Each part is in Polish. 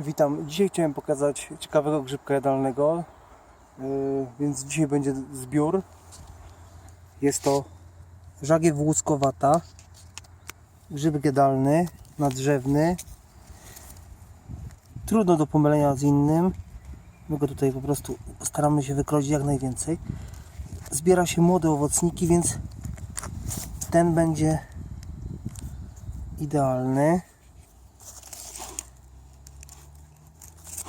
Witam. Dzisiaj chciałem pokazać ciekawego grzybka jadalnego, yy, więc dzisiaj będzie zbiór. Jest to żagiew łuskowata, grzybek jadalny, nadrzewny. Trudno do pomylenia z innym. My go tutaj po prostu staramy się wykroić jak najwięcej. Zbiera się młode owocniki, więc ten będzie idealny.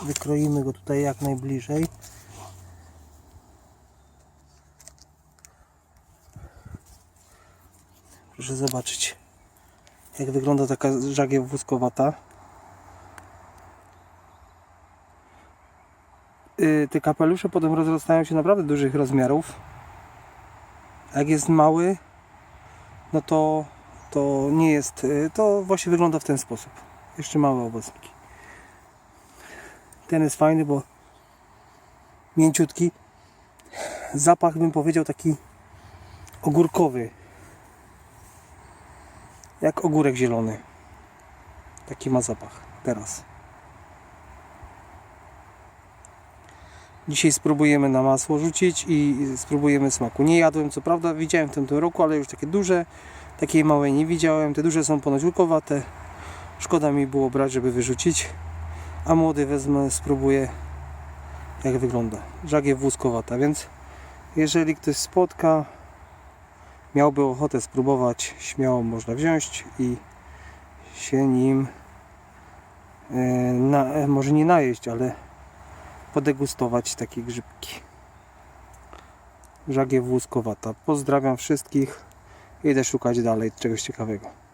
Wykroimy go tutaj jak najbliżej. Proszę zobaczyć, jak wygląda taka żagiew wózkowata. Yy, Te kapelusze potem rozrastają się naprawdę dużych rozmiarów. Jak jest mały, no to, to nie jest, yy, to właśnie wygląda w ten sposób. Jeszcze małe owocniki. Ten jest fajny, bo mięciutki. Zapach bym powiedział taki ogórkowy. Jak ogórek zielony. Taki ma zapach teraz. Dzisiaj spróbujemy na masło rzucić i spróbujemy smaku. Nie jadłem, co prawda, widziałem w tym, roku, ale już takie duże, takiej małej nie widziałem. Te duże są ponoć łukowate. Szkoda mi było brać, żeby wyrzucić a młody wezmę, spróbuję jak wygląda. Żagiew wózkowata, więc jeżeli ktoś spotka, miałby ochotę spróbować, śmiało można wziąć i się nim e, na, e, może nie najeść, ale podegustować takie grzybki. Żagiew wózkowata. Pozdrawiam wszystkich. Idę szukać dalej czegoś ciekawego.